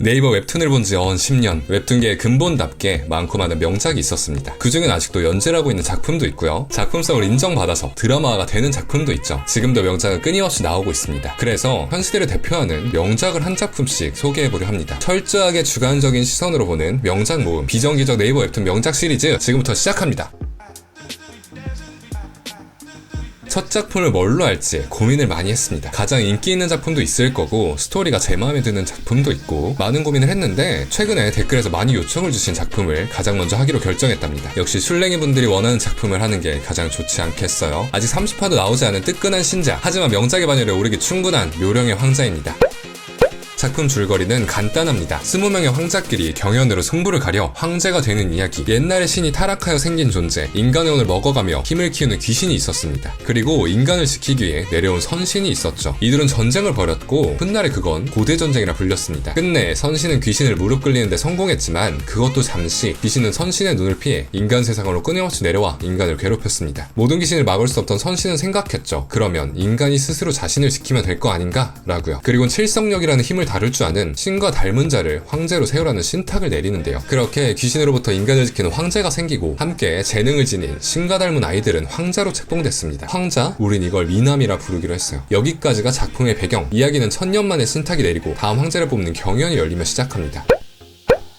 네이버 웹툰을 본 지 언 10년, 웹툰계의 근본답게 많고 많은 명작이 있었습니다. 그 중엔 아직도 연재하고 있는 작품도 있고요. 작품성을 인정받아서 드라마화가 되는 작품도 있죠. 지금도 명작은 끊임없이 나오고 있습니다. 그래서 현 시대를 대표하는 명작을 한 작품씩 소개해보려 합니다. 철저하게 주관적인 시선으로 보는 명작 모음, 비정기적 네이버 웹툰 명작 시리즈 지금부터 시작합니다. 첫 작품을 뭘로 할지 고민을 많이 했습니다. 가장 인기 있는 작품도 있을 거고 스토리가 제 마음에 드는 작품도 있고 많은 고민을 했는데 최근에 댓글에서 많이 요청을 주신 작품을 가장 먼저 하기로 결정했답니다. 역시 술랭이 분들이 원하는 작품을 하는 게 가장 좋지 않겠어요? 아직 30화도 나오지 않은 뜨끈한 신작 하지만 명작의 반열에 오르기 충분한 묘령의 황자입니다. 작품 줄거리는 간단합니다. 20명의 황자끼리 경연으로 승부를 가려 황제가 되는 이야기. 옛날에 신이 타락하여 생긴 존재, 인간의 혼을 먹어가며 힘을 키우는 귀신이 있었습니다. 그리고 인간을 지키기 위해 내려온 선신이 있었죠. 이들은 전쟁을 벌였고 훗날에 그건 고대 전쟁이라 불렸습니다. 끝내 선신은 귀신을 무릎 꿇리는데 성공했지만 그것도 잠시 귀신은 선신의 눈을 피해 인간 세상으로 끊임없이 내려와 인간을 괴롭혔습니다. 모든 귀신을 막을 수 없던 선신은 생각했죠. 그러면 인간이 스스로 자신을 지키면 될 거 아닌가? 라고요. 그리고 칠성력이라는 힘을 다룰 줄 아는 신과 닮은 자를 황제로 세우라는 신탁을 내리는데요. 그렇게 귀신으로부터 인간을 지키는 황제가 생기고 함께 재능을 지닌 신과 닮은 아이들은 황자로 책봉됐습니다. 황자? 우린 이걸 미남이라 부르기로 했어요. 여기까지가 작품의 배경. 이야기는 천년 만에 신탁이 내리고 다음 황제를 뽑는 경연이 열리며 시작합니다.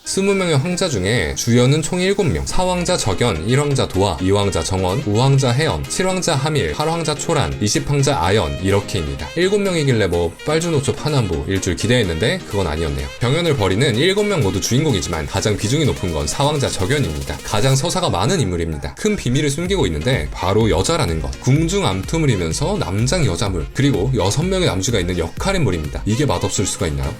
20명의 황자 중에 주연은 총 7명. 사왕자 적연, 1황자 도화, 2황자 정원, 5황자 해연, 7황자 하밀, 8황자 초란, 20황자 아연 이렇게입니다. 7명이길래 뭐 빨주노초 파남부 일줄 기대했는데 그건 아니었네요. 병연을 벌이는 7명 모두 주인공이지만 가장 비중이 높은 건 사왕자 적연입니다. 가장 서사가 많은 인물입니다. 큰 비밀을 숨기고 있는데 바로 여자라는 것. 궁중 암투물이면서 남장 여자물 그리고 6명의 남주가 있는 역할 인물입니다. 이게 맛없을 수가 있나요?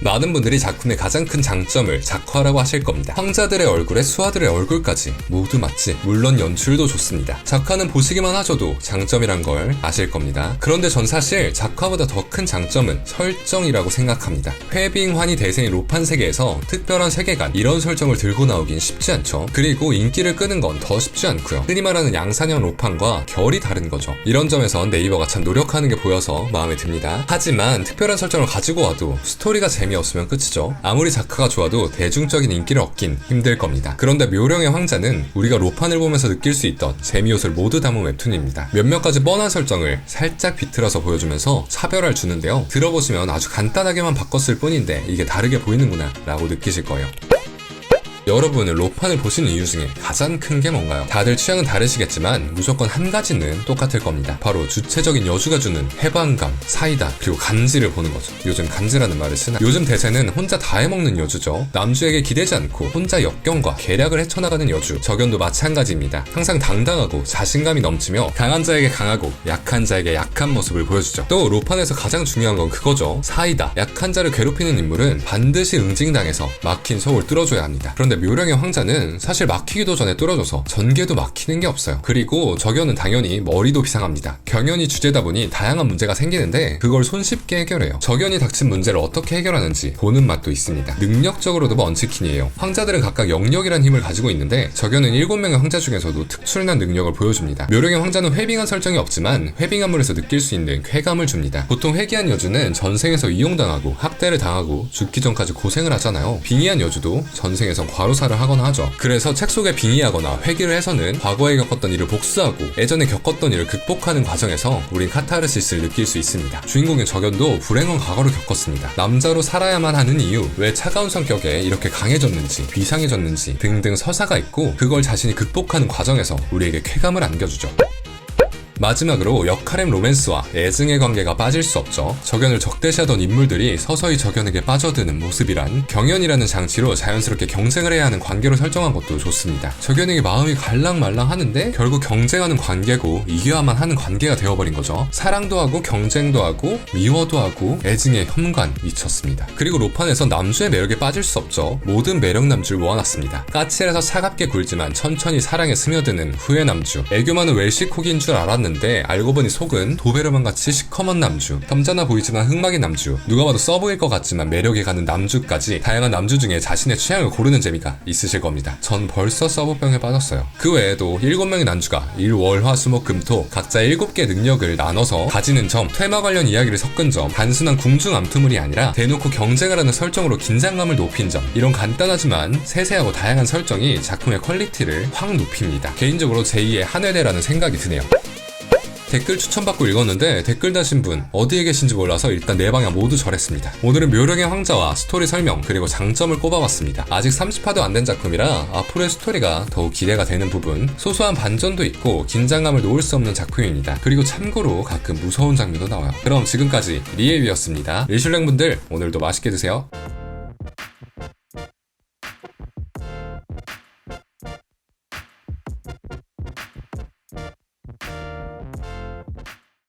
많은 분들이 작품의 가장 큰 장점을 작화라고 하실 겁니다. 황자들의 얼굴에 수하들의 얼굴까지 모두 맞지. 물론 연출도 좋습니다. 작화는 보시기만 하셔도 장점이란 걸 아실 겁니다. 그런데 전 사실 작화보다 더 큰 장점은 설정이라고 생각합니다. 회빙환이 대세인 로판 세계에서 특별한 세계관 이런 설정을 들고 나오긴 쉽지 않죠. 그리고 인기를 끄는 건 더 쉽지 않고요. 흔히 말하는 양산형 로판과 결이 다른 거죠. 이런 점에선 네이버가 참 노력하는 게 보여서 마음에 듭니다. 하지만 특별한 설정을 가지고 와도 스토리가 재미 재미없으면 끝이죠. 아무리 작화가 좋아도 대중적인 인기를 얻긴 힘들 겁니다. 그런데 묘령의 황자는 우리가 로판을 보면서 느낄 수 있던 재미 요소를 모두 담은 웹툰입니다. 몇몇 가지 뻔한 설정을 살짝 비틀어서 보여주면서 차별화를 주는데요. 들어보시면 아주 간단하게만 바꿨을 뿐인데 이게 다르게 보이는구나 라고 느끼실 거예요. 여러분은 로판을 보시는 이유 중에 가장 큰 게 뭔가요? 다들 취향은 다르시겠지만 무조건 한 가지는 똑같을 겁니다. 바로 주체적인 여주가 주는 해방감, 사이다, 그리고 간지를 보는 거죠. 요즘 간지라는 말을 쓰나? 요즘 대세는 혼자 다 해먹는 여주죠. 남주에게 기대지 않고 혼자 역경과 계략을 헤쳐나가는 여주. 적연도 마찬가지입니다. 항상 당당하고 자신감이 넘치며 강한 자에게 강하고 약한 자에게 약한 모습을 보여주죠. 또 로판에서 가장 중요한 건 그거죠. 사이다. 약한 자를 괴롭히는 인물은 반드시 응징당해서 막힌 속을 뚫어줘야 합니다. 그런데 묘령의 황자는 사실 막히기도 전에 뚫어져서 전개도 막히는 게 없어요. 그리고 적연은 당연히 머리도 비상합니다. 경연이 주제다 보니 다양한 문제가 생기는데 그걸 손쉽게 해결해요. 적연이 닥친 문제를 어떻게 해결하는지 보는 맛도 있습니다. 능력적으로도 먼치킨이에요. 황자들은 각각 영역이란 힘을 가지고 있는데 적연은 7명의 황자 중에서도 특출난 능력을 보여줍니다. 묘령의 황자는 회빙한 설정이 없지만 회빙한 물에서 느낄 수 있는 쾌감을 줍니다. 보통 회귀한 여주는 전생에서 이용당하고 학대를 당하고 죽기 전까지 고생을 하잖아요. 빙의한 여주도 전생에선 과로 과로사를 하거나 하죠. 그래서 책 속에 빙의하거나 회귀를 해서는 과거에 겪었던 일을 복수하고 예전에 겪었던 일을 극복하는 과정에서 우린 카타르시스를 느낄 수 있습니다. 주인공의 적연도 불행한 과거를 겪었습니다. 남자로 살아야만 하는 이유, 왜 차가운 성격에 이렇게 강해졌는지, 비상해졌는지 등등 서사가 있고 그걸 자신이 극복하는 과정에서 우리에게 쾌감을 안겨주죠. 마지막으로 역할의 로맨스와 애증의 관계가 빠질 수 없죠. 적연을 적대시하던 인물들이 서서히 적연에게 빠져드는 모습이란 경연이라는 장치로 자연스럽게 경쟁을 해야 하는 관계로 설정한 것도 좋습니다. 적연에게 마음이 갈랑말랑 하는데 결국 경쟁하는 관계고 이겨야만 하는 관계가 되어버린 거죠. 사랑도 하고 경쟁도 하고 미워도 하고 애증의 현관 미쳤습니다. 그리고 로판에서 남주의 매력에 빠질 수 없죠. 모든 매력 남주를 모아놨습니다. 까칠해서 차갑게 굴지만 천천히 사랑에 스며드는 후회 남주. 애교 많은 웰시 콕인 줄 알았는데 봤는데 알고 보니 속은 도베르만 같이 시커먼 남주, 점잖아 보이지만 흑막인 남주, 누가 봐도 써보일 것 같지만 매력이 가는 남주까지 다양한 남주 중에 자신의 취향을 고르는 재미가 있으실 겁니다. 전 벌써 서브병에 빠졌어요. 그 외에도 7명의 남주가 일, 월, 화, 수, 목, 금, 토 각자 7개의 능력을 나눠서 가지는 점, 퇴마 관련 이야기를 섞은 점, 단순한 궁중 암투물이 아니라 대놓고 경쟁을 하는 설정으로 긴장감을 높인 점, 이런 간단하지만 세세하고 다양한 설정이 작품의 퀄리티를 확 높입니다. 개인적으로 제2의 한회대라는 생각이 드네요. 댓글 추천받고 읽었는데 댓글 다신 분 어디에 계신지 몰라서 일단 네 방향 모두 절했습니다. 오늘은 묘령의 황자와 스토리 설명 그리고 장점을 꼽아봤습니다. 아직 30화도 안 된 작품이라 앞으로의 스토리가 더욱 기대가 되는 부분 소소한 반전도 있고 긴장감을 놓을 수 없는 작품입니다. 그리고 참고로 가끔 무서운 장면도 나와요. 그럼 지금까지 리에위였습니다. 리슐랭 분들 오늘도 맛있게 드세요.